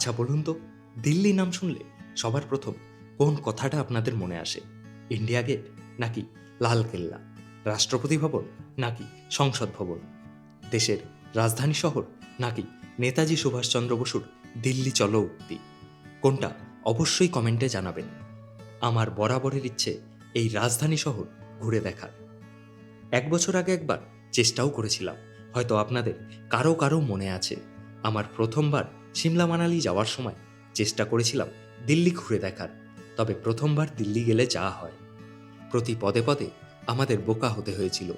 আচ্ছা বলুন তো দিল্লি নাম শুনলে সবার প্রথম কোন কথাটা আপনাদের মনে আসে? ইন্ডিয়া গেট নাকি লাল কেল্লা? রাষ্ট্রপতি ভবন নাকি সংসদ ভবন? দেশের রাজধানী শহর নাকি নেতাজি সুভাষচন্দ্র বসুর দিল্লি চলো উক্তি? কোনটা অবশ্যই কমেন্টে জানাবেন। আমার বরাবরের ইচ্ছে এই রাজধানী শহর ঘুরে দেখার। এক বছর আগে একবার চেষ্টাও করেছিলাম, হয়তো আপনাদের কারও কারও মনে আছে। আমার প্রথমবার সিমলা মানালি যাওয়ার সময় চেষ্টা করেছিলাম দিল্লি ঘুরে দেখার, তবে প্রথমবার দিল্লি গেলে যা হয়। প্রতি পদে পদে আমাদের বোকা হতে হয়েছিল।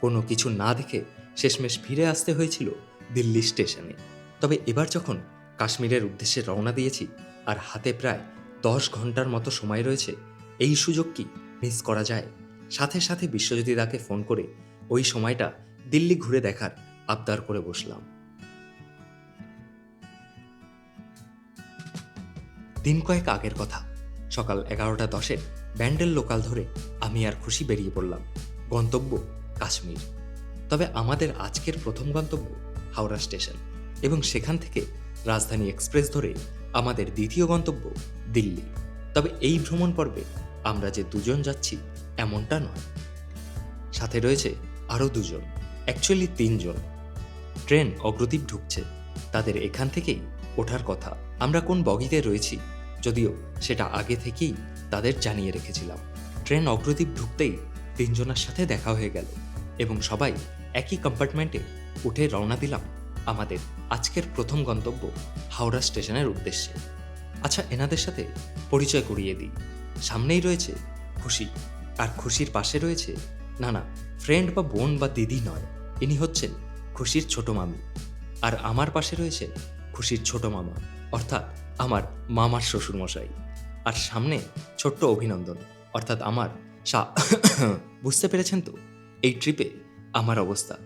কোনো কিছু না দেখে শেষমেশ ফিরে আসতে হয়েছিল দিল্লি স্টেশনে। তবে এবার যখন কাশ্মীরের উদ্দেশ্যে রওনা দিয়েছি আর হাতে প্রায় দশ ঘণ্টার মতো সময় রয়েছে, এই সুযোগ কি মিস করা যায়? সাথে সাথে বিশ্বজ্যোতি দাকে ফোন করে ওই সময়টা দিল্লি ঘুরে দেখার আবদার করে বসলাম। দিন কয়েক আগের কথা। সকাল এগারোটা দশের ব্যান্ডেল লোকাল ধরে আমি আর খুশি বেরিয়ে পড়লাম। গন্তব্য কাশ্মীর। তবে আমাদের আজকের প্রথম গন্তব্য হাওড়া স্টেশন এবং সেখান থেকে রাজধানী এক্সপ্রেস ধরে আমাদের দ্বিতীয় গন্তব্য দিল্লি। তবে এই ভ্রমণ পর্বে আমরা যে দুজন যাচ্ছি এমনটা নয়। সাথে রয়েছে আরও দুজন অ্যাকচুয়ালি তিনজন। ট্রেন অগ্রদীপ ঢুকছে। তাদের এখান থেকেই ওঠার কথা। আমরা কোন বগিতে রয়েছি যদিও সেটা আগে থেকেই তাদের জানিয়ে রেখেছিলাম। ট্রেন অগ্রদীপ ঢুকতেই তিনজনের সাথে দেখা হয়ে গেল এবং সবাই একই কম্পার্টমেন্টে উঠে রওনা দিলাম আমাদের আজকের প্রথম গন্তব্য হাওড়া স্টেশনের উদ্দেশ্যে। আচ্ছা এনাদের সাথে পরিচয় করিয়ে দিই। সামনেই রয়েছে খুশি। আর খুশির পাশে রয়েছে, না না ফ্রেন্ড বা বোন বা দিদি নয়, ইনি হচ্ছেন খুশির ছোট মামি। আর আমার পাশে রয়েছে খুশির ছোট মামা, অর্থাৎ আমার মামার শ্বশুরমশাই আর সামনে ছোট্ট অভিনন্দন, অর্থাৎ আমার সা, বুঝতে পেরেছেন তো? এই ট্রিপে আমার অবস্থা।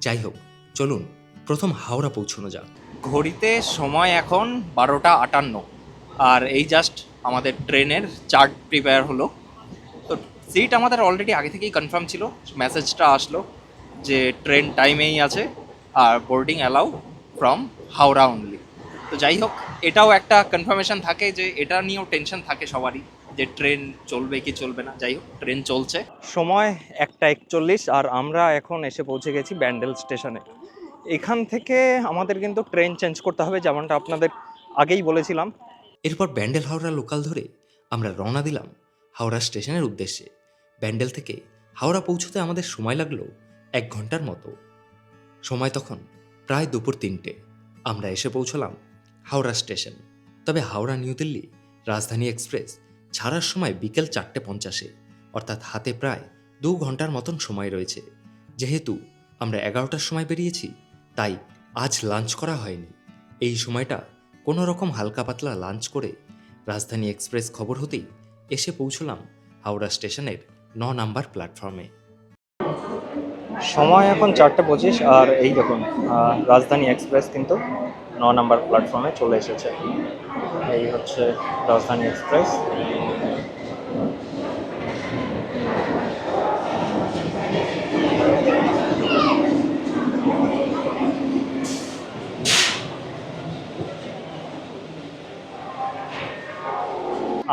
যাই হোক, চলুন প্রথম হাওড়া পৌঁছানো যাক। ঘড়িতে সময় এখন বারোটা আটান্ন, আর এই জাস্ট আমাদের ট্রেনের চার্ট প্রিপেয়ার হলো। তো সিট আমাদের অলরেডি আগে থেকেই কনফার্ম ছিল মেসেজটা আসলো যে ট্রেন টাইমেই আছে, আর boarding allow from Howrah only তো যাই হোক এটাও একটা কনফার্মেশন থাকে যে এটা নিয়েও টেনশন থাকে সবারই যে ট্রেন চলবে কি চলবে না। যাই হোক ট্রেন চলছে। সময় একটা একচল্লিশ আর আমরা এখন এসে পৌঁছে গেছি ব্যান্ডেল স্টেশনে। এখান থেকে আমাদের কিন্তু ট্রেন চেঞ্জ করতে হবে যেমনটা আপনাদের আগেই বলেছিলাম। এরপর ব্যান্ডেল হাওড়া লোকাল ধরে আমরা রওনা দিলাম হাওড়া স্টেশনের উদ্দেশ্যে। ব্যান্ডেল থেকে হাওড়া পৌঁছতে আমাদের সময় লাগল এক ঘণ্টার মতো। সময় তখন প্রায় দুপুর তিনটে। আমরা এসে পৌঁছলাম হাওড়া স্টেশন। তবে হাওড়া, নিউ দিল্লি, রাজধানী এক্সপ্রেস ছাড়ার সময় বিকেল চারটে পঞ্চাশে, অর্থাৎ হাতে প্রায় দু ঘণ্টার মতন সময় রয়েছে। যেহেতু আমরা এগারোটার সময় বেরিয়েছি, তাই আজ লাঞ্চ করা হয়নি। এই সময়টা কোনো রকম হালকা পাতলা লাঞ্চ করে রাজধানী এক্সপ্রেস খবর হতেই এসে পৌঁছলাম হাওড়া স্টেশনের ন নাম্বার প্ল্যাটফর্মে। সময় এখন চারটে পঁচিশ, আর এই দেখুন রাজধানী এক্সপ্রেস কিন্তু ন নাম্বার প্ল্যাটফর্মে চলে এসেছে। এই হচ্ছে রাজধানী এক্সপ্রেস।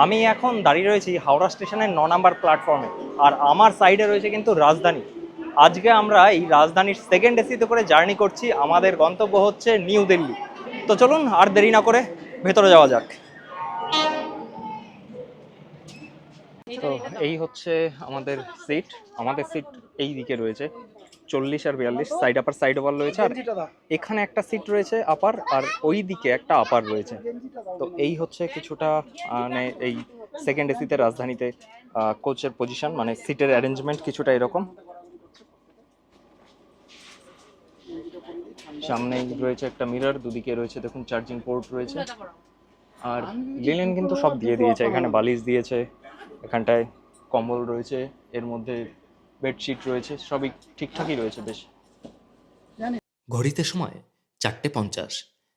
আমি এখন দাঁড়িয়ে রয়েছি হাওড়া স্টেশনের ন নাম্বার প্ল্যাটফর্মে, আর আমার সাইডে রয়েছে কিন্তু রাজধানী। আজকে আমরা এই রাজধানীর সেকেন্ড এসিতে করে জার্নি করছি। আমাদের গন্তব্য হচ্ছে নিউ দিল্লি। তো চলুন আর দেরি না করে ভেতরে যাওয়া যাক। তো এই হচ্ছে আমাদের সিট আমাদের সিট এই দিকে রয়েছে। চল্লিশ আর বিয়াল্লিশ সাইড আপার সাইড ওভার রয়েছে। আর এখানে একটা সিট রয়েছে আপার আর ওই দিকে একটা আপার রয়েছে। তো এই হচ্ছে কিছুটা মানে এই সেকেন্ড এসিতে রাজধানীতে কোচের পজিশন মানে সিটের অ্যারেঞ্জমেন্ট কিছুটা এরকম। সামনে রয়েছে একটা মিরর দুদিকে রয়েছে দেখুন চার্জিং পোর্ট রয়েছে। আর লিলেন কিন্তু সব দিয়ে দিয়েছে এখানে বালিশ দিয়েছে এখানটায় কম্বল রয়েছে এর মধ্যে বেডশিট রয়েছে সবই ঠিকঠাকই রয়েছে বেশ। ঘড়িতে সময় চারটে পঞ্চাশ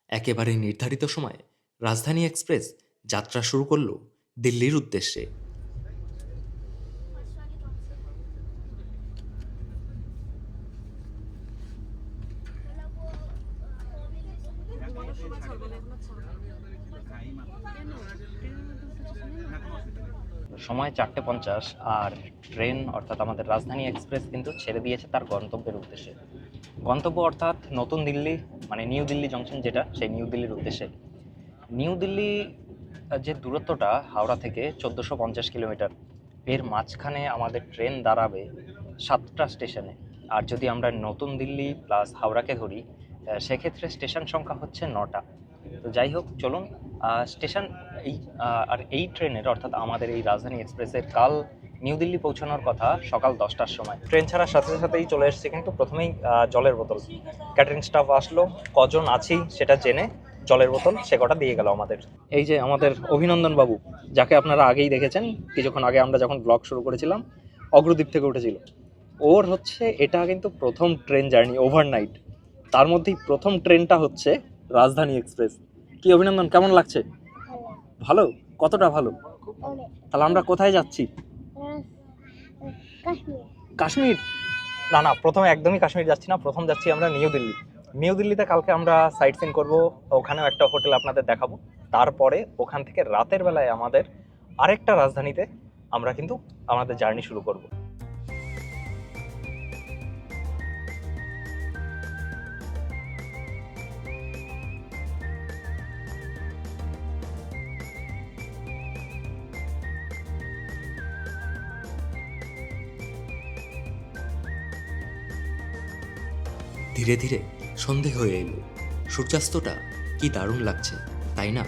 একেবারে নির্ধারিত সময়ে রাজধানী এক্সপ্রেস যাত্রা শুরু করল দিল্লির উদ্দেশ্যে। সময় চারটে পঞ্চাশ আর ট্রেন অর্থাৎ আমাদের রাজধানী এক্সপ্রেস কিন্তু ছেড়ে দিয়েছে তার গন্তব্যের উদ্দেশ্যে। গন্তব্য অর্থাৎ নতুন দিল্লি মানে নিউ দিল্লি জংশন যেটা, সেই নিউ দিল্লির উদ্দেশ্যে। নিউ দিল্লি যে দূরত্বটা হাওড়া থেকে চোদ্দোশো পঞ্চাশ কিলোমিটার, এর মাঝখানে আমাদের ট্রেন দাঁড়াবে সাতটা স্টেশনে। আর যদি আমরা নতুন দিল্লি প্লাস হাওড়াকে ধরি সেক্ষেত্রে স্টেশন সংখ্যা হচ্ছে নটা। তো যাই হোক, চলুন স্টেশন এই আর এই ট্রেনের, অর্থাৎ আমাদের এই রাজধানী এক্সপ্রেসের কাল নিউ দিল্লি পৌঁছানোর কথা সকাল দশটার সময়। ট্রেন ছাড়ার সাথে সাথেই চলে এসেছে কিন্তু প্রথমেই জলের বোতল। ক্যাটারিং স্টাফ আসলো, কজন আছি সেটা জেনে জলের বোতল সে কটা দিয়ে গেল আমাদের। এই যে আমাদের অভিনন্দন বাবু, যাকে আপনারা আগেই দেখেছেন, কিছুক্ষণ আগে আমরা যখন ব্লগ শুরু করেছিলাম, অগ্রদ্বীপ থেকে উঠেছিল। ওর হচ্ছে, এটা কিন্তু প্রথম ট্রেন জার্নি ওভারনাইট তার মধ্যেই প্রথম ট্রেনটা হচ্ছে রাজধানী এক্সপ্রেস। কি অভিনন্দন, কেমন লাগছে? ভালো? কতটা ভালো? তাহলে আমরা কোথায় যাচ্ছি? কাশ্মীর। না না, প্রথমে একদমই কাশ্মীর যাচ্ছি না, প্রথম যাচ্ছি আমরা নিউ দিল্লি। নিউ দিল্লিতে কালকে আমরা সাইট সিন করব, ওখানেও একটা হোটেল আপনাদের দেখাবো। তারপরে ওখান থেকে রাতের বেলায় আমাদের আরেকটা রাজধানীতে আমরা কিন্তু আমাদের জার্নি শুরু করব। ধীরে ধীরে সন্ধে হয়ে এলো। সূর্যাস্তটা কি দারুণ লাগছে, তাই না?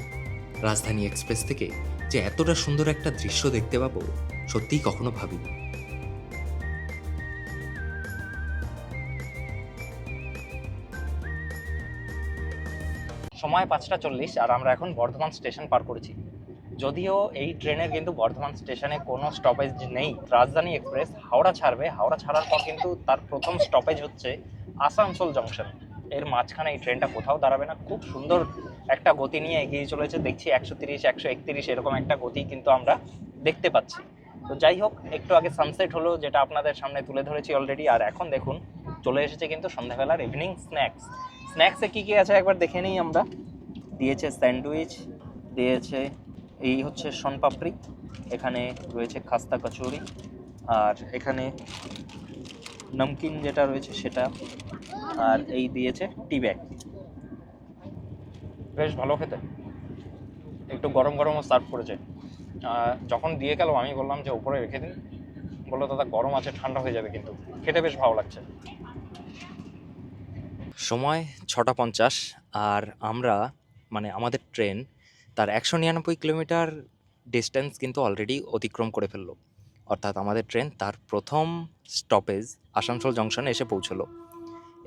রাজধানী এক্সপ্রেস থেকে যে এতটা সুন্দর একটা দৃশ্য দেখতে পাবো, সত্যিই কখনো ভাবিনি। সময় পাঁচটা চল্লিশ আর আমরা এখন বর্ধমান স্টেশন পার করেছি। যদিও এই ট্রেনের কিন্তু বর্ধমান স্টেশনে কোনো স্টপেজ নেই। রাজধানী এক্সপ্রেস হাওড়া ছাড়বে। হাওড়া ছাড়ার পর কিন্তু তার প্রথম স্টপেজ হচ্ছে আসানসোল জংশন এর মাঝখানে এই ট্রেনটা কোথাও দাঁড়াবে না। খুব সুন্দর একটা গতি নিয়ে এগিয়ে চলেছে। দেখছি একশো তিরিশ, একশো একত্রিশ এরকম একটা গতি কিন্তু আমরা দেখতে পাচ্ছি। তো যাই হোক, একটু আগে সানসেট হলো, যেটা আপনাদের সামনে তুলে ধরেছি অলরেডি আর এখন দেখুন, চলে এসেছে কিন্তু সন্ধ্যাবেলার ইভিনিং স্ন্যাক্স স্ন্যাক্সে কী কী আছে একবার দেখে নিই আমরা? দিয়েছে স্যান্ডউইচ দিয়েছে এই হচ্ছে শনপাপড়ি, এখানে রয়েছে খাস্তা কচুরি, আর এখানে নমকিন যেটা রয়েছে সেটা আর এই দিয়েছে টি ব্যাগ। বেশ ভালো খেতে। একটু গরম গরমও সার্ভ করেছে। যখন দিয়ে গেল আমি বললাম যে উপরে রেখে দিন। বলল দাদা গরম আছে ঠান্ডা হয়ে যাবে কিন্তু। খেতে বেশ ভালো লাগছে। সময় ছটা পঞ্চাশ আর আমরা মানে আমাদের ট্রেন তার একশো নিরানব্বই কিলোমিটার ডিস্টেন্স কিন্তু অলরেডি অতিক্রম করে ফেলল। অর্থাৎ আমাদের ট্রেন, তার প্রথম স্টপেজ আসানসোল জংশনে এসে পৌঁছলো।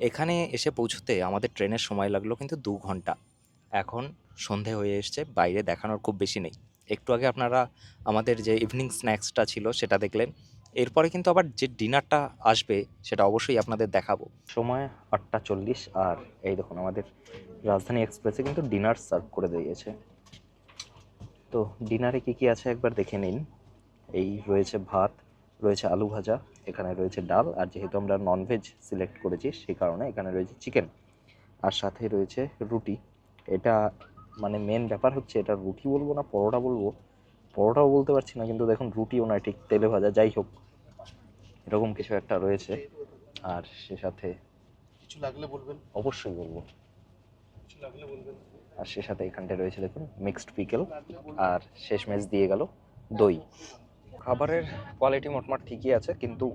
এখানে এসে পৌঁছতে আমাদের ট্রেনের সময় লাগল কিন্তু দু ঘণ্টা। এখন সন্ধে হয়ে এসছে, বাইরে দেখানোর খুব বেশি নেই। একটু আগে আপনারা আমাদের যে ইভিনিং স্ন্যাক্সটা ছিল সেটা দেখলেন। এরপরে কিন্তু আবার যে ডিনারটা আসবে সেটা অবশ্যই আপনাদের দেখাবো। সময় আটটা চল্লিশ আর এই দেখুন আমাদের রাজধানী এক্সপ্রেসে কিন্তু ডিনার সার্ভ করে দিয়েছে। তো ডিনারে কি কি আছে একবার দেখে নিন। এই রয়েছে ভাত রয়েছে আলু ভাজা এখানে রয়েছে ডাল আর যেহেতু আমরা ননভেজ সিলেক্ট করেছি সেই কারণে এখানে রয়েছে চিকেন আর সাথে রয়েছে রুটি। এটা মানে মেন ব্যাপার হচ্ছে এটা রুটি বলব না পরোটা বলব। পরোটাও বলতে পারছি না কিন্তু দেখুন রুটিও নয় ঠিক তেলে ভাজা যাই হোক। এরকম কিছু একটা রয়েছে। আর সে সাথে কিছু লাগলে বলবেন। অবশ্যই বলব। কিছু লাগলে বলবেন। আর সে সাথে এখানটায় রয়েছে দেখুন মিক্সড পিকেল আর শেষমেশ দিয়ে গেল দই। খাবারের কোয়ালিটি মোটমাট ঠিকই আছে, কিন্তু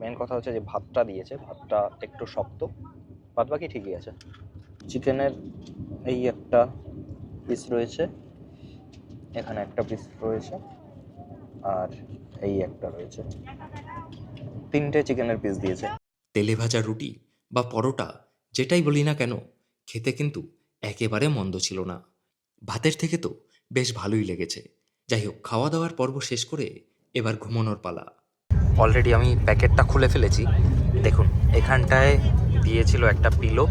মেন কথা হচ্ছে যে ভাতটা দিয়েছে, ভাতটা একটু শক্ত বাদ বাকি ঠিকই আছে। চিকেনের এই একটা পিস রয়েছে, এখানে একটা পিস রয়েছে, আর এই একটা রয়েছে। তিনটে চিকেনের পিস দিয়েছে। তেলে ভাজা রুটি বা পরোটা, যেটাই বলি না কেন, খেতে কিন্তু একেবারে মন্দ ছিল না। ভাতের থেকে তো বেশ ভালোই লেগেছে। যাই হোক খাওয়া দাওয়ার পর্ব শেষ করে এবার ঘুমানোর পালা। অলরেডি আমি প্যাকেটটা খুলে ফেলেছি। দেখুন, এখানটায় দিয়েছিল একটা পিলো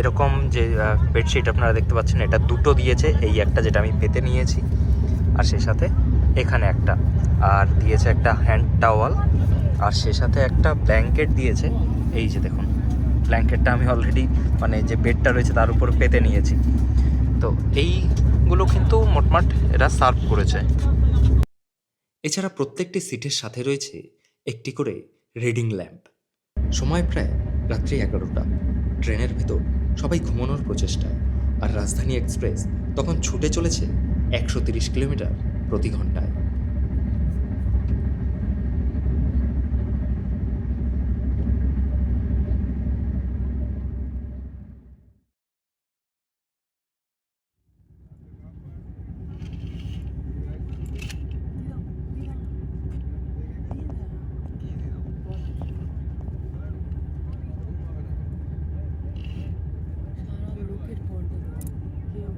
এরকম যে বেডশিট আপনারা দেখতে পাচ্ছেন, এটা দুটো দিয়েছে। এই একটা যেটা আমি পেতে নিয়েছি, আর সে সাথে এখানে একটা। আর দিয়েছে একটা হ্যান্ড টাওয়াল আর সে সাথে একটা ব্ল্যাঙ্কেট দিয়েছে। এই যে দেখুন ব্ল্যাঙ্কেটটা আমি অলরেডি মানে যে বেডটা রয়েছে, তার উপর পেতে নিয়েছি। তো এইগুলো কিন্তু মোটমাট এরা সার্ভ করেছে। এছাড়া প্রত্যেকটি সিটের সাথে রয়েছে একটি করে রিডিং ল্যাম্প। সময় প্রায় রাত্রি এগারোটা। ট্রেনের ভেতর সবাই ঘুমানোর প্রচেষ্টায়। আর রাজধানী এক্সপ্রেস তখন ছুটে চলেছে একশো তিরিশ কিলোমিটার প্রতি ঘন্টায় সারা লোকের পর্দা কেউ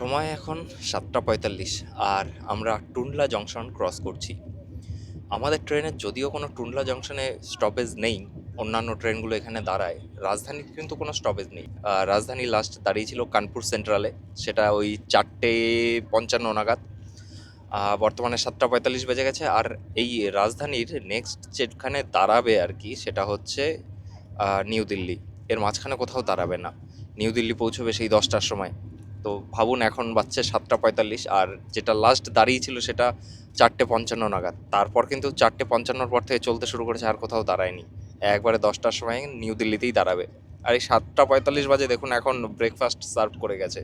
সময় এখন সাতটা পঁয়তাল্লিশ, আর আমরা টুনলা জংশন ক্রস করছি। আমাদের ট্রেনের যদিও কোনো টুনলা জংশনে স্টপেজ নেই, অন্যান্য ট্রেনগুলো এখানে দাঁড়ায়, রাজধানীর কিন্তু কোনো স্টপেজ নেই। রাজধানী লাস্ট দাঁড়িয়েছিল কানপুর সেন্ট্রালে সেটা ওই চারটে পঞ্চান্ন নাগাদ। বর্তমানে সাতটা পঁয়তাল্লিশ বেজে গেছে, আর এই রাজধানীর নেক্সট যেখানে দাঁড়াবে আর কি, সেটা হচ্ছে নিউ দিল্লি। এর মাঝখানে কোথাও দাঁড়াবে না। নিউ দিল্লি পৌঁছবে সেই দশটার সময়। তো ভাবুন এখন বাচ্চা সাতটা পঁয়তাল্লিশ আর যেটা লাস্ট দাঁড়িয়েছিল সেটা চারটে পঞ্চান্ন নাগাদ। তারপর কিন্তু চারটে পঞ্চান্নর পর থেকে চলতে শুরু করেছে, আর কোথাও দাঁড়ায়নি। একবারে দশটার সময় নিউ দিল্লিতেই দাঁড়াবে। আর এই সাতটা পঁয়তাল্লিশ বাজে দেখুন এখন ব্রেকফাস্ট সার্ভ করে গেছে।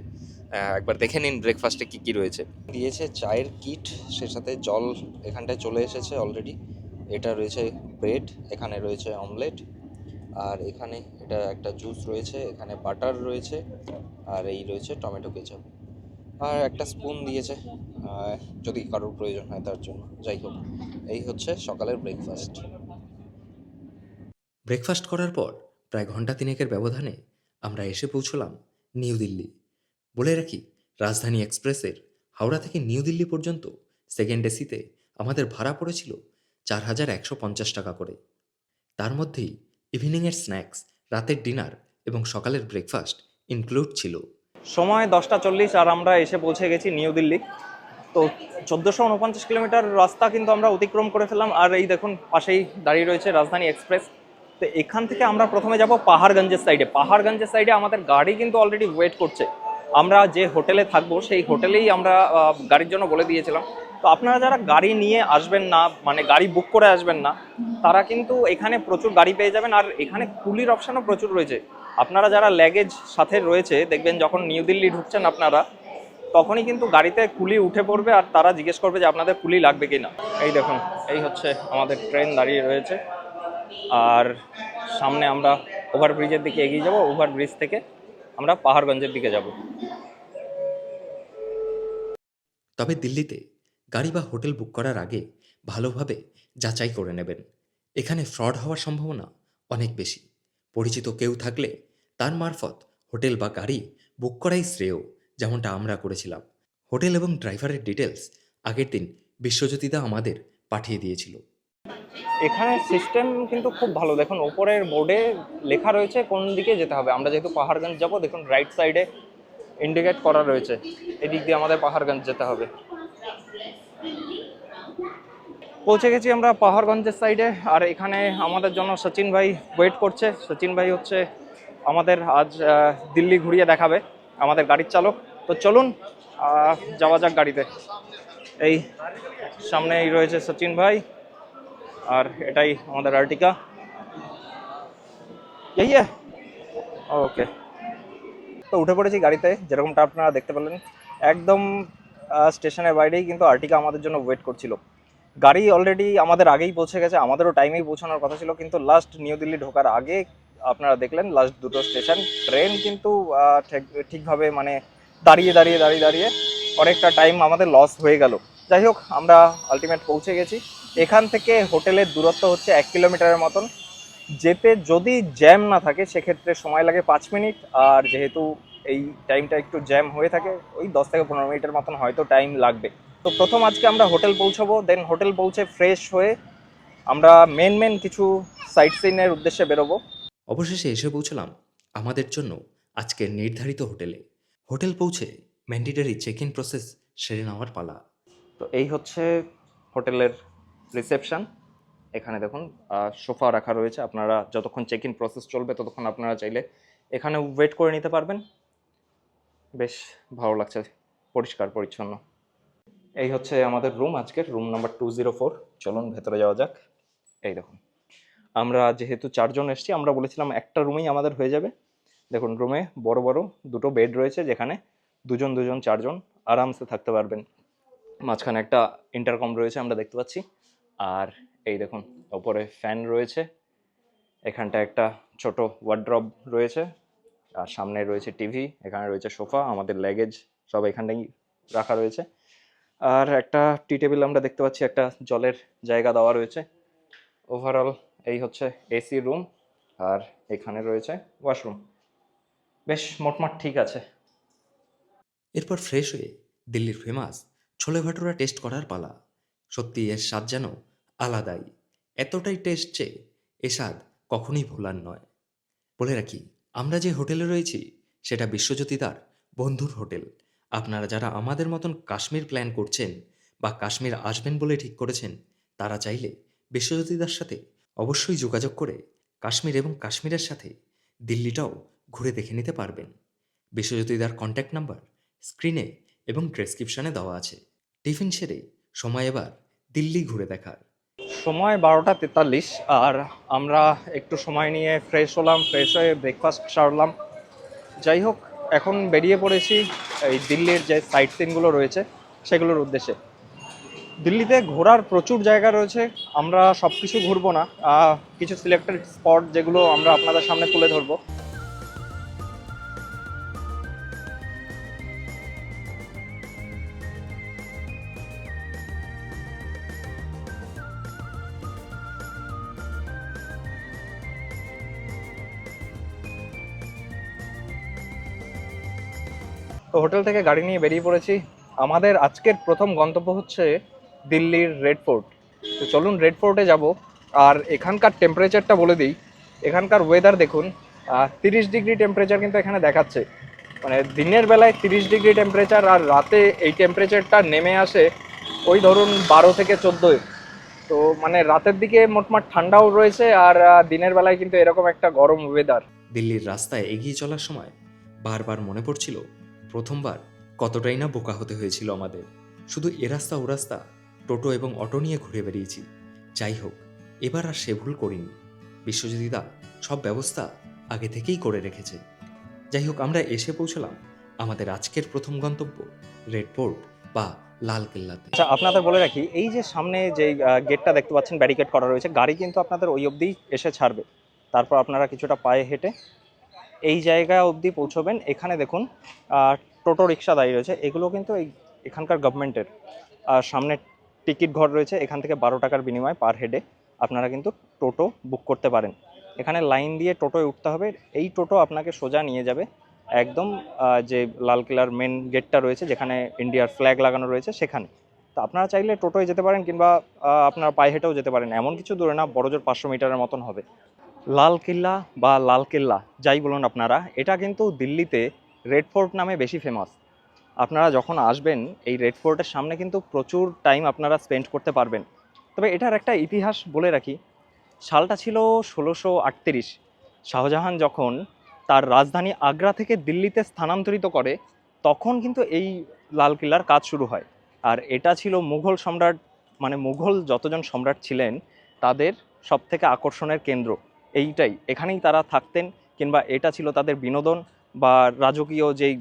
একবার দেখে নিন ব্রেকফাস্টে কী কী রয়েছে। দিয়েছে চায়ের কিট সে সাথে জল এখানটায় চলে এসেছে অলরেডি এটা রয়েছে ব্রেড এখানে রয়েছে অমলেট আর এখানে এটা একটা জুস রয়েছে, এখানে বাটার রয়েছে, আর এই রয়েছে টমেটো কেচাপ। আর একটা স্পুন দিয়েছে যদি কারোর প্রয়োজন হয় তার জন্য। যাই হোক, এই হচ্ছে সকালের ব্রেকফাস্ট ব্রেকফাস্ট করার পর প্রায় ঘণ্টা তিনেকের ব্যবধানে আমরা এসে পৌঁছলাম নিউ দিল্লি। বলে রাখি, রাজধানী এক্সপ্রেসের হাওড়া থেকে নিউ দিল্লি পর্যন্ত সেকেন্ড এসিতে আমাদের ভাড়া পড়েছিল চার হাজার একশো পঞ্চাশ টাকা করে। তার মধ্যেই ইভিনিংয়ের স্ন্যাক্স, রাতের ডিনার এবং সকালের ব্রেকফাস্ট ইনক্লুড ছিল। সময় দশটা চল্লিশ আর আমরা এসে পৌঁছে গেছি নিউ দিল্লি। তো চোদ্দোশো উনপঞ্চাশ কিলোমিটার রাস্তা কিন্তু আমরা অতিক্রম করে ফেললাম। আর এই দেখুন, পাশেই দাঁড়িয়ে রয়েছে রাজধানী এক্সপ্রেস। তো এখান থেকে আমরা প্রথমে যাব পাহাড়গঞ্জের সাইডে পাহাড়গঞ্জের সাইডে আমাদের গাড়ি কিন্তু অলরেডি ওয়েট করছে। আমরা যে হোটেলে থাকব, সেই হোটেলেই আমরা গাড়ির জন্য বলে দিয়েছিলাম। তো আপনারা যারা গাড়ি নিয়ে আসবেন না মানে গাড়ি বুক করে আসবেন না, তারা কিন্তু এখানে প্রচুর গাড়ি পেয়ে যাবেন আর এখানে কুলির অপশানও প্রচুর রয়েছে। আপনারা যারা ল্যাগেজ সাথে রয়েছে, দেখবেন যখন নিউ দিল্লি ঢুকছেন আপনারা, তখনই কিন্তু গাড়িতে কুলি উঠে পড়বে আর তারা জিজ্ঞেস করবে যে আপনাদের কুলি লাগবে কিনা। এই দেখুন, এই হচ্ছে আমাদের ট্রেন দাঁড়িয়ে রয়েছে। আর সামনে আমরা ওভারব্রিজের দিকে এগিয়ে যাব ওভারব্রিজ থেকে আমরা পাহাড়গঞ্জের দিকে যাব। তবে দিল্লিতে গাড়ি বা হোটেল বুক করার আগে ভালোভাবে যাচাই করে নেবেন। এখানে ফ্রড হওয়ার সম্ভাবনা অনেক বেশি। পরিচিত কেউ থাকলে তার মারফত হোটেল বা গাড়ি বুক করাই শ্রেয়, যেমনটা আমরা করেছিলাম। হোটেল এবং ড্রাইভারের ডিটেলস আগের দিন বিশ্বজ্যোতিদা আমাদের পাঠিয়ে দিয়েছিল। এখানে সিস্টেম কিন্তু খুব ভালো। দেখুন, ওপরের বোর্ডে লেখা রয়েছে কোন দিকে যেতে হবে। আমরা যেহেতু পাহাড়গঞ্জ যাব, দেখুন রাইট সাইডে ইন্ডিকেট করা রয়েছে। এদিক দিয়ে আমাদের পাহাড়গঞ্জ যেতে হবে। পৌঁছে গেছি আমরা পাহাড়গঞ্জের সাইডে আর এখানে আমাদের জন্য সচিন ভাই ওয়েট করছে। সচিন ভাই হচ্ছে আমাদের আজ দিল্লি ঘুরিয়ে দেখাবে আমাদের গাড়ির চালক। তো চলুন যাওয়া যাক গাড়িতে। এই সামনেই রয়েছে সচিন ভাই, আর এটাই আমাদের আর্টিকা। এই ওকে তো উঠে পড়েছি গাড়িতে, যেরকমটা আপনারা দেখতে পেলেন। একদম স্টেশনের বাইরেই কিন্তু আর্টিকা আমাদের জন্য ওয়েট করছিল। গাড়ি অলরেডি আমাদের আগেই পৌঁছে গেছে, আমাদেরও টাইমেই পৌঁছানোর কথা ছিল, কিন্তু লাস্ট নিউ দিল্লি ঢোকার আগে আপনারা দেখলেন লাস্ট দুটো স্টেশন ট্রেন কিন্তু ঠিকভাবে মানে দাঁড়িয়ে দাঁড়িয়ে দাঁড়িয়ে দাঁড়িয়ে অনেকটা টাইম আমাদের লস হয়ে গেল। যাই হোক, আমরা আলটিমেট পৌঁছে গেছি। এখান থেকে হোটেলের দূরত্ব হচ্ছে এক কিলোমিটারের মতন। যেতে যদি জ্যাম না থাকে, সেক্ষেত্রে সময় লাগে পাঁচ মিনিট। আর যেহেতু এই টাইমটা একটু জ্যাম হয়ে থাকে ওই দশ থেকে পনেরো মিনিটের মতন হয়তো টাইম লাগবে। তো প্রথম আজকে আমরা হোটেল পৌঁছাবো দেন হোটেল পৌঁছে ফ্রেশ হয়ে আমরা মেন মেন কিছু সাইট সিনের উদ্দেশ্যে বেরোবো। অবশেষে এসে পৌঁছলাম আমাদের জন্য আজকে নির্ধারিত হোটেলে হোটেল পৌঁছে ম্যান্ডেটারি চেক ইন প্রসেস সেরে নেওয়ার পালা। তো এই হচ্ছে হোটেলের রিসেপশন এখানে দেখুন সোফা রাখা রয়েছে। আপনারা যতক্ষণ চেক ইন প্রসেস চলবে ততক্ষণ আপনারা চাইলে এখানে ওয়েট করে নিতে পারবেন। বেশ ভালো লাগছে, পরিষ্কার, পরিচ্ছন্ন। এই হচ্ছে আমাদের রুম আজকের room number two zero four চলুন, ভেতরে যাওয়া যাক। এই দেখুন, আমরা যেহেতু চারজন এসেছি, আমরা বলেছিলাম একটা রুমেই আমাদের হয়ে যাবে। দেখুন রুমে বড় বড় দুটো বেড রয়েছে, যেখানে দুজন দুজন, চারজন আরামসে থাকতে পারবেন। মাঝখানে একটা ইন্টারকম রয়েছে, আমরা দেখতে পাচ্ছি। আর এই দেখুন, ওপরে ফ্যান রয়েছে। এখানটা একটা ছোট ওয়ার্ড্রব রয়েছে। আর সামনে রয়েছে টিভি, এখানে রয়েছে সোফা, আমাদের ল্যাগেজ সব এখানটাই রাখা রয়েছে। আর একটা টি টেবিল আমরা দেখতে পাচ্ছি, একটা জলের জায়গা দেওয়া রয়েছে। ওভারঅল এই হচ্ছে এসি রুম আর এখানে রয়েছে ওয়াশরুম বেশ মোটমাট ঠিক আছে। এরপর ফ্রেশ হয়ে দিল্লির ফেমাস ছোলে ভাটুরা টেস্ট করার পালা। সত্যি এর স্বাদ যেন আলাদাই। এতটাই টেস্ট যে এ স্বাদ কখনই ভোলার নয়। বলে রাখি আমরা যে হোটেলে রয়েছি, সেটা বিশ্বজ্যোতি তার বন্ধুর হোটেল। আপনারা যারা আমাদের মতন কাশ্মীর প্ল্যান করছেন বা কাশ্মীর আসবেন বলে ঠিক করেছেন, তারা চাইলে বিশ্বজ্যোতিদার সাথে অবশ্যই যোগাযোগ করে কাশ্মীর এবং কাশ্মীরের সাথে দিল্লিটাও ঘুরে দেখে নিতে পারবেন। বিশ্বজ্যোতিদার কন্ট্যাক্ট নাম্বার স্ক্রিনে এবং ডেসক্রিপশনে দেওয়া আছে। টিফিন সেরে সময় এবার দিল্লি ঘুরে দেখার। সময় বারোটা তেতাল্লিশ, আর আমরা একটু সময় নিয়ে ফ্রেশ হলাম ফ্রেশ হয়ে ব্রেকফাস্ট সারলাম। যাই হোক, এখন বেরিয়ে পড়েছি এই দিল্লির যে সাইট সিনগুলো রয়েছে, সেগুলোর উদ্দেশ্যে। দিল্লিতে ঘোরার প্রচুর জায়গা রয়েছে, আমরা সব কিছু ঘুরবো না। কিছু সিলেক্টেড স্পট যেগুলো আমরা আপনাদের সামনে তুলে ধরবো। তো হোটেল থেকে গাড়ি নিয়ে বেরিয়ে পড়েছি। আমাদের আজকের প্রথম গন্তব্য হচ্ছে দিল্লির রেড ফোর্ট তো চলুন রেড ফোর্টে যাব। আর এখানকার টেম্পারেচারটা বলে দিই। এখানকার ওয়েদার দেখুন তিরিশ ডিগ্রি টেম্পারেচার কিন্তু এখানে দেখাচ্ছে। মানে দিনের বেলায় তিরিশ ডিগ্রি টেম্পারেচার আর রাতে এই টেম্পারেচারটা নেমে আসে ওই ধরুন বারো থেকে চোদ্দোয়। তো মানে রাতের দিকে মোটমাট ঠান্ডাও রয়েছে আর দিনের বেলায় কিন্তু এরকম একটা গরম ওয়েদার দিল্লির রাস্তায় এগিয়ে চলার সময় বারবার মনে পড়ছিল প্রথমবার কতটাই না বোকা হতে হয়েছিল আমাদের। শুধু এ রাস্তা ও রাস্তা, টোটো এবং অটো নিয়ে ঘুরে বেরিয়েছি যাই হোক, এবার আর সে ভুল করিনি। বিশ্বজিৎদা সব ব্যবস্থা আগে থেকেই করে রেখেছে যাই হোক, আমরা এসে পৌঁছলাম আমাদের আজকের প্রথম গন্তব্য, রেড ফোর্ট বা লাল কেল্লাতে। আচ্ছা আপনাদের বলে রাখি, এই যে সামনে যে গেটটা দেখতে পাচ্ছেন ব্যারিকেড করা রয়েছে, গাড়ি কিন্তু আপনাদের ওই অবধি এসে ছাড়বে। তারপর আপনারা কিছুটা পায়ে হেঁটে এই জায়গা অবধি পৌঁছবেন। এখানে দেখুন টোটো রিক্সা দাঁড়িয়ে রয়েছে। এগুলো কিন্তু এই এখানকার গভর্নমেন্টের সামনে টিকিট ঘর রয়েছে। এখান থেকে বারো টাকার বিনিময়ে পার হেডে আপনারা কিন্তু টোটো বুক করতে পারেন। এখানে লাইন দিয়ে টোটোয় উঠতে হবে। এই টোটো আপনাকে সোজা নিয়ে যাবে। একদম যে লালকেল্লার মেন গেটটা রয়েছে, যেখানে ইন্ডিয়ার ফ্ল্যাগ লাগানো রয়েছে, সেখানে। তো আপনারা চাইলে টোটোয় যেতে পারেন কিংবা আপনারা পায়ে হেঁটেও যেতে পারেন। এমন কিছু দূরে না বড় জোর পাঁচশো মিটারের মতন হবে। লাল কেল্লা বা লাল কেল্লা, যাই বলুন আপনারা, এটা কিন্তু দিল্লিতে রেড ফোর্ট নামে বেশি ফেমাস আপনারা যখন আসবেন, এই রেড ফোর্টের সামনে কিন্তু প্রচুর টাইম আপনারা স্পেন্ড করতে পারবেন। তবে এটার একটা ইতিহাস বলে রাখি। সালটা ছিল ষোলোশো আটত্রিশ। শাহজাহান যখন তার রাজধানী আগ্রা থেকে দিল্লিতে স্থানান্তরিত করে, তখন কিন্তু এই লাল কিল্লার কাজ শুরু হয়। আর এটা ছিল মুঘল সম্রাট মানে মুঘল যতজন সম্রাট ছিলেন, তাদের সব থেকে আকর্ষণের কেন্দ্র। এইটাই। এখানেই তারা থাকতেন কিংবা এটা ছিল তাদের বিনোদন বা রাজকীয় যেই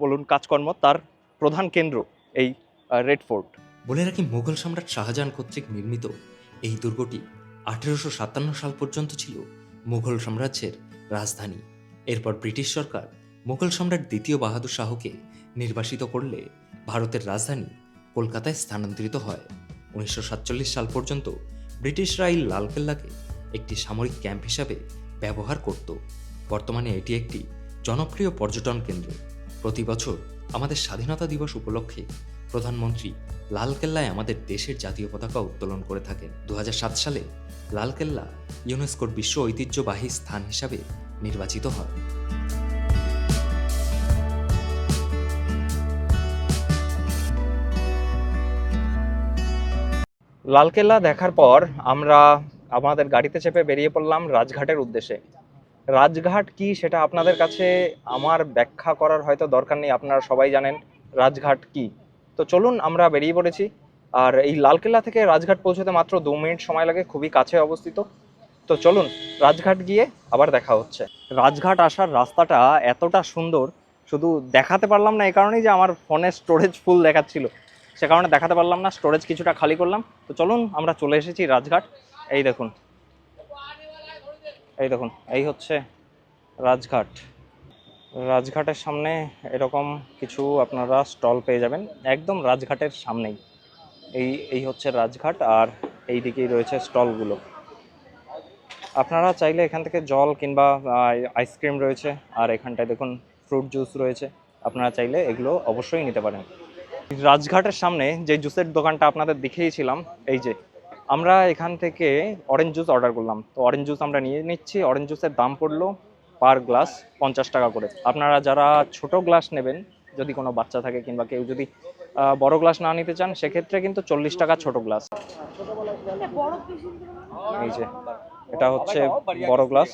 বলুন কাজকর্ম, তার প্রধান কেন্দ্র এই রেড ফোর্ট বলে রাখি মুঘল সম্রাট শাহজাহান কর্তৃক নির্মিত এই দুর্গটি আঠেরোশো সাতান্ন সাল পর্যন্ত ছিল মুঘল সাম্রাজ্যের রাজধানী। এরপর ব্রিটিশ সরকার মুঘল সম্রাট দ্বিতীয় বাহাদুর শাহকে নির্বাসিত করলে ভারতের রাজধানী কলকাতায় স্থানান্তরিত হয়। উনিশশো সাতচল্লিশ সাল পর্যন্ত ব্রিটিশরা এই লালকেল্লাকে একটি সামরিক ক্যাম্প হিসাবে ব্যবহার করত। বর্তমানে এটি একটি জনপ্রিয় পর্যটন কেন্দ্র। প্রতি বছর আমাদের স্বাধীনতা দিবস উপলক্ষে প্রধানমন্ত্রী লালকেল্লায় আমাদের দেশের জাতীয় পতাকা উত্তোলন করে থাকেন। দু হাজার সাত সালে লালকেল্লা ইউনেস্কোর বিশ্ব ঐতিহ্যবাহী স্থান হিসাবে নির্বাচিত হয়। লালকেল্লা দেখার পর আমরা আমাদের গাড়িতে চেপে বেরিয়ে পড়লাম রাজঘাটের উদ্দেশ্যে। রাজঘাট কি সেটা আপনাদের কাছে আমার ব্যাখ্যা করার হয়তো দরকার নেই, আপনারা সবাই জানেন রাজঘাট কি। তো চলুন আমরা বেরিয়ে পড়েছি, আর এই লালকেল্লা থেকে রাজঘাট পৌঁছতে মাত্র দু মিনিট সময় লাগে, খুবই কাছে অবস্থিত। তো চলুন রাজঘাট গিয়ে আবার দেখা হচ্ছে। রাজঘাট আসার রাস্তাটা এতটা সুন্দর, শুধু দেখাতে পারলাম না, এই কারণেই যে আমার ফোনে স্টোরেজ ফুল দেখাচ্ছিল। সে কারণে দেখাতে পারলাম না স্টোরেজ কিছুটা খালি করলাম। তো চলুন আমরা চলে এসেছি রাজঘাট। এই দেখুন। এই দেখুন, এই হচ্ছে রাজঘাট। রাজঘাটের সামনে এরকম কিছু আপনারা স্টল পেয়ে যাবেন, একদম রাজঘাটের সামনেই। এই এই হচ্ছে রাজঘাট আর এই দিকেই রয়েছে স্টলগুলো। আপনারা চাইলে এখান থেকে জল কিংবা আইসক্রিম রয়েছে, আর এখানটায় দেখুন ফ্রুট জুস রয়েছে। আপনারা চাইলে এগুলো অবশ্যই নিতে পারেন। রাজঘাটের সামনে যে জুসের দোকানটা আপনাদের দেখিয়েছিলাম, এই যে আমরা এখান থেকে অরেঞ্জ জুস অর্ডার করলাম। তো অরেঞ্জ জুস আমরা নিয়ে নিচ্ছি। অরেঞ্জ জুসের দাম পড়ল পার গ্লাস পঞ্চাশ টাকা করে। আপনারা যারা ছোট গ্লাস নেবেন, যদি কোনো বাচ্চা থাকে কিংবা কেউ যদি বড় গ্লাস না নিতে চান, সেক্ষেত্রে কিন্তু চল্লিশ টাকা ছোট গ্লাস এই যে, এটা হচ্ছে বড় গ্লাস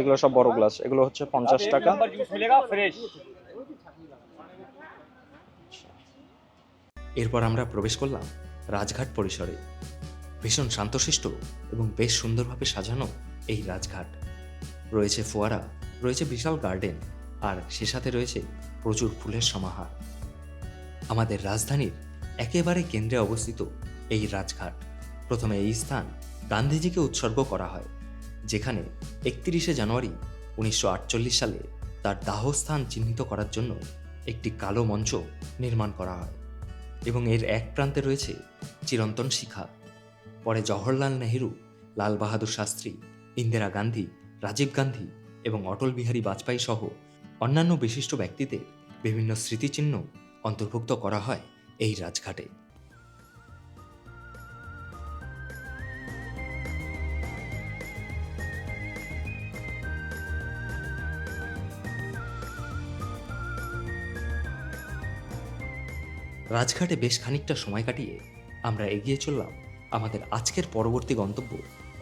এগুলো সব বড় গ্লাস এগুলো হচ্ছে পঞ্চাশ টাকা। এরপর আমরা প্রবেশ করলাম রাজঘাট পরিসরে। ভীষণ শান্তশিষ্ট এবং বেশ সুন্দরভাবে সাজানো এই রাজঘাট। রয়েছে ফোয়ারা, রয়েছে বিশাল গার্ডেন আর সে সাথে রয়েছে প্রচুর ফুলের সমাহার। আমাদের রাজধানীর একেবারে কেন্দ্রে অবস্থিত এই রাজঘাট। প্রথমে এই স্থান গান্ধীজিকে উৎসর্গ করা হয়, যেখানে একত্রিশে জানুয়ারি উনিশশো আটচল্লিশ সালে তার দাহস্থান চিহ্নিত করার জন্য একটি কালো মঞ্চ নির্মাণ করা হয়। এবং এর এক প্রান্তে রয়েছে চিরন্তন শিখা, পরে জওহরলাল নেহেরু, লাল বাহাদুর শাস্ত্রী, ইন্দিরা গান্ধী, রাজীব গান্ধী এবং অটল বিহারী বাজপেয়ী সহ অন্যান্য বিশিষ্ট ব্যক্তিদের বিভিন্ন স্মৃতিচিহ্ন অন্তর্ভুক্ত করা হয় এই রাজঘাটে। রাজঘাটে বেশ খানিকটা সময় কাটিয়ে আমরা এগিয়ে চললাম আমাদের আজকের পরবর্তী গন্তব্য,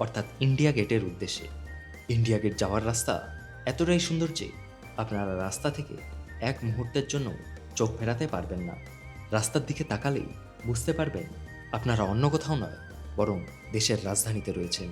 অর্থাৎ ইন্ডিয়া গেটের উদ্দেশ্যে। ইন্ডিয়া গেট যাওয়ার রাস্তা এতটাই সুন্দর যে আপনারা রাস্তা থেকে এক মুহূর্তের জন্য চোখ ফেরাতে পারবেন না। রাস্তার দিকে তাকালেই বুঝতে পারবেন আপনারা অন্য কোথাও নয়, বরং দেশের রাজধানীতে রয়েছেন।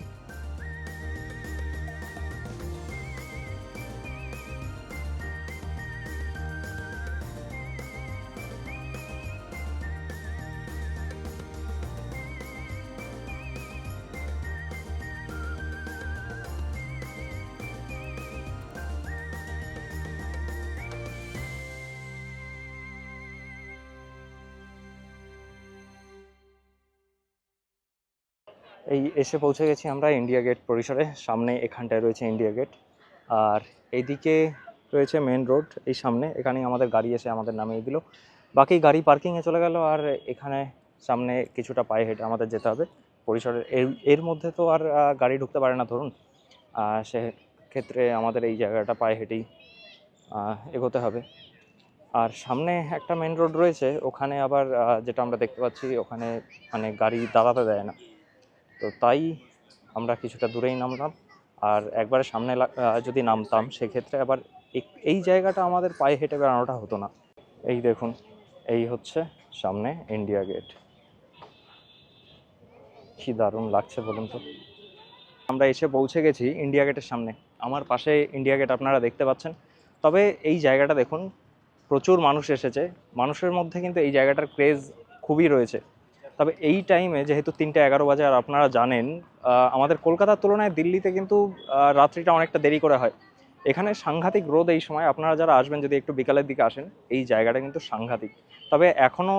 এসে পৌঁছে গেছি আমরা ইন্ডিয়া গেট পরিসরে। সামনে এখানটায় রয়েছে ইন্ডিয়া গেট আর এইদিকে রয়েছে মেন রোড এই সামনে। এখানেই আমাদের গাড়ি এসে আমাদের নামিয়ে দিল। বাকি গাড়ি পার্কিংয়ে চলে গেল আর এখানে সামনে কিছুটা পায়ে হেঁটে আমাদের যেতে হবে। পরিসরের এর এর মধ্যে তো আর গাড়ি ঢুকতে পারে না, ধরুন। সে ক্ষেত্রে আমাদের এই জায়গাটা পায়ে হেঁটেই এগোতে হবে। আর সামনে একটা মেন রোড রয়েছে। ওখানে আবার যেটা আমরা দেখতে পাচ্ছি, ওখানে মানে গাড়ি দাঁড়াতে দেয় না। তো তাই আমরা কিছুটা দূরেই নামলাম। আর একবারে সামনে যদি নামতাম, সেক্ষেত্রে আবার এই জায়গাটা আমাদের পায়ে হেঁটে বেড়ানোটা হতো না। এই দেখুন, এই হচ্ছে সামনে ইন্ডিয়া গেট। কি দারুণ লাগছে বলুন তো। আমরা এসে পৌঁছে গেছি ইন্ডিয়া গেটের সামনে। আমার পাশে ইন্ডিয়া গেট আপনারা দেখতে পাচ্ছেন। তবে এই জায়গাটা দেখুন, প্রচুর মানুষ এসেছে। মানুষের মধ্যে কিন্তু এই জায়গাটার ক্রেজ খুবই রয়েছে। তবে এই টাইমে যেহেতু তিনটে এগারো বাজে আর আপনারা জানেন আমাদের কলকাতার তুলনায় দিল্লিতে কিন্তু রাত্রিটা অনেকটা দেরি করে হয়। এখানে সাংঘাতিক রোদ এই সময়, আপনারা যারা আসবেন যদি একটু বিকালের দিকে আসেন, এই জায়গাটা কিন্তু সাংঘাতিক। তবে এখনও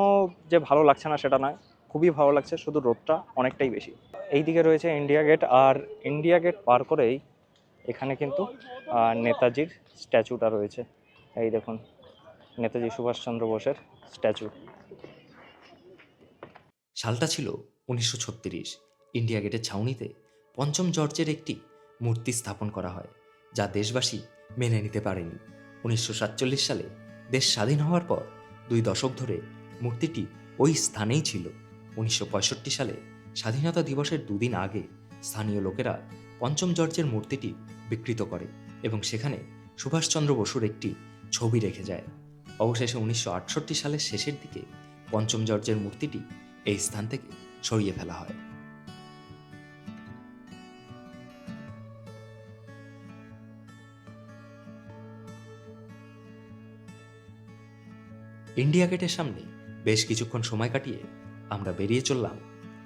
যে ভালো লাগছে না সেটা নয়, খুবই ভালো লাগছে, শুধু রোদটা অনেকটাই বেশি। এই দিকে রয়েছে ইন্ডিয়া গেট আর ইন্ডিয়া গেট পার করেই এখানে কিন্তু নেতাজির স্ট্যাচুটা রয়েছে। এই দেখুন, নেতাজি সুভাষচন্দ্র বোসের স্ট্যাচু সালটা ছিল উনিশশো ছত্রিশ। ইন্ডিয়া গেটের ছাউনিতে পঞ্চম জর্জের একটি মূর্তি স্থাপন করা হয়, যা দেশবাসী মেনে নিতে পারেনি। উনিশশো সাতচল্লিশ সালে দেশ স্বাধীন হওয়ার পর দুই দশক ধরে মূর্তিটি ওই স্থানেই ছিল। উনিশশো পঁয়ষট্টি সালে স্বাধীনতা দিবসের দুদিন আগে স্থানীয় লোকেরা পঞ্চম জর্জের মূর্তিটি বিকৃত করে এবং সেখানে সুভাষচন্দ্র বসুর একটি ছবি রেখে যায়। অবশেষে উনিশশো আটষট্টি সালের শেষের দিকে পঞ্চম জর্জের মূর্তিটি এই স্থান থেকে সরিয়ে ফেলা হয়। ইন্ডিয়া গেটের সামনে বেশ কিছুক্ষণ সময় কাটিয়ে আমরা বেরিয়ে চললাম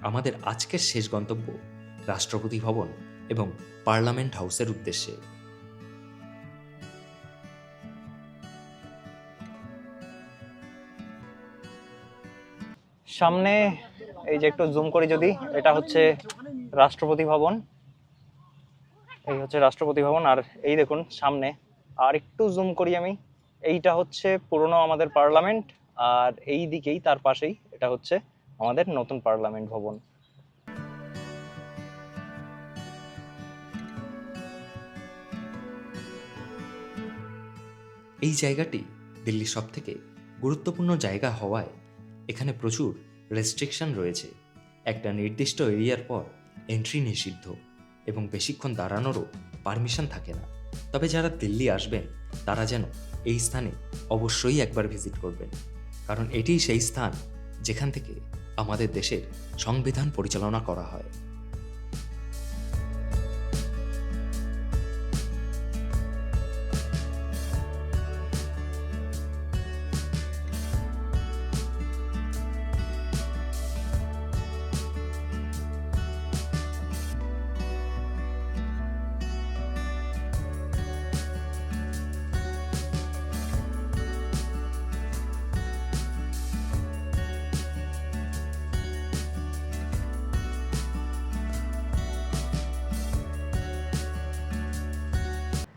আমাদের আজকের শেষ গন্তব্য রাষ্ট্রপতি ভবন এবং পার্লামেন্ট হাউসের উদ্দেশ্যে। সামনে এই যে একটু জুম করি যদি, এটা হচ্ছে রাষ্ট্রপতি ভবন। এই হচ্ছে রাষ্ট্রপতি ভবন, আর এই দেখুন সামনে। আর একটু জুম করি আমি। এইটা হচ্ছে পুরনো আমাদের পার্লামেন্ট, আর এই দিকেই তার পাশেই এটা হচ্ছে আমাদের নতুন পার্লামেন্ট ভবন। এই জায়গাটি দিল্লির সব থেকে গুরুত্বপূর্ণ জায়গা হওয়ায় এখানে প্রচুর রেস্ট্রিকশন রয়েছে। একটা নির্দিষ্ট এরিয়ার পর এন্ট্রি নিষিদ্ধ এবং বেশিক্ষণ দাঁড়ানোরও পারমিশন থাকে না। তবে যারা দিল্লি আসবেন, তারা যেন এই স্থানে অবশ্যই একবার ভিজিট করবেন। কারণ এটিই সেই স্থান যেখান থেকে আমাদের দেশের সংবিধান পরিচালনা করা হয়।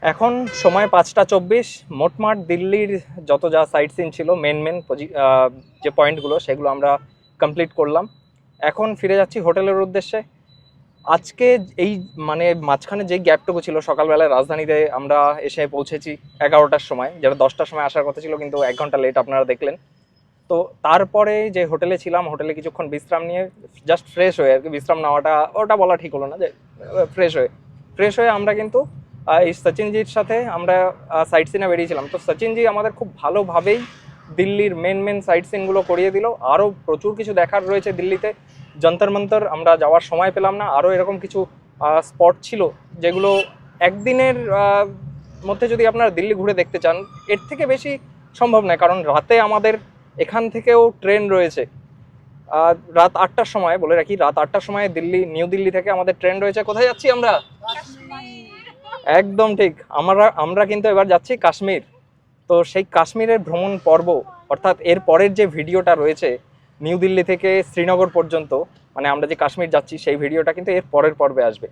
এখন সময় পাঁচটা চব্বিশ, মোটমাট দিল্লির যত যা সাইট সিন ছিল মেন মেন যে পয়েন্টগুলো সেগুলো আমরা কমপ্লিট করলাম। এখন ফিরে যাচ্ছি হোটেলের উদ্দেশ্যে। আজকে এই মানে মাঝখানে যে গ্যাপটুকু ছিল সকালবেলায় রাজধানীতে আমরা এসে পৌঁছেছি এগারোটার সময়, যেটা দশটার সময় আসার কথা ছিল, কিন্তু এক ঘণ্টা লেট আপনারা দেখলেন। তো তারপরে যে হোটেলে ছিলাম হোটেলে কিছুক্ষণ বিশ্রাম নিয়ে জাস্ট ফ্রেশ হয়ে আর কি, বিশ্রাম নেওয়াটা, ওটা বলা ঠিক হলো না যে ফ্রেশ হয়ে। ফ্রেশ হয়ে আমরা কিন্তু এই সচিনজির সাথে আমরা সাইট সিনে বেরিয়েছিলাম। তো সচিনজি আমাদের খুব ভালোভাবেই দিল্লির মেন মেন সাইট সিনগুলো করিয়ে দিল। আরও প্রচুর কিছু দেখার রয়েছে দিল্লিতে। যন্তর মন্তর আমরা যাওয়ার সময় পেলাম না। আরও এরকম কিছু স্পট ছিল যেগুলো একদিনের মধ্যে যদি আপনারা দিল্লি ঘুরে দেখতে চান, এর থেকে বেশি সম্ভব নয়। কারণ রাতে আমাদের এখান থেকেও ট্রেন রয়েছে। রাত আটটার সময়, বলে রাখি, রাত আটটার সময় দিল্লি, নিউ দিল্লি থেকে আমাদের ট্রেন রয়েছে। কোথায় যাচ্ছি আমরা? একদম ঠিক। আমরা আমরা কিন্তু এবার যাচ্ছি কাশ্মীর। তো সেই কাশ্মীরের ভ্রমণ পর্ব, অর্থাৎ এর পরের যে ভিডিওটা রয়েছে, নিউ দিল্লি থেকে শ্রীনগর পর্যন্ত মানে আমরা যে কাশ্মীর যাচ্ছি, সেই ভিডিওটা কিন্তু এর পরের পর্বে আসবে।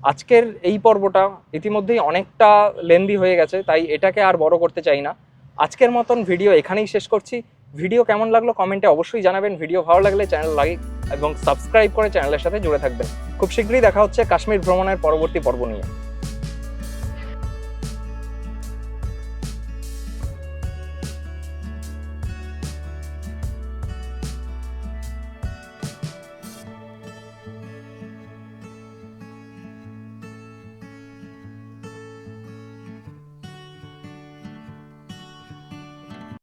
আজকের এই পর্বটা ইতিমধ্যেই অনেকটা লেন্দি হয়ে গেছে, তাই এটাকে আর বড় করতে চাই না। আজকের মতন ভিডিও এখানেই শেষ করছি। ভিডিও কেমন লাগল কমেন্টে অবশ্যই জানাবেন। ভিডিও ভালো লাগলে চ্যানেল লাইক এবং সাবস্ক্রাইব করে চ্যানেলের সাথে জুড়ে থাকবেন। খুব শীঘ্রই দেখা হচ্ছে কাশ্মীর ভ্রমণের পরবর্তী পর্ব নিয়ে।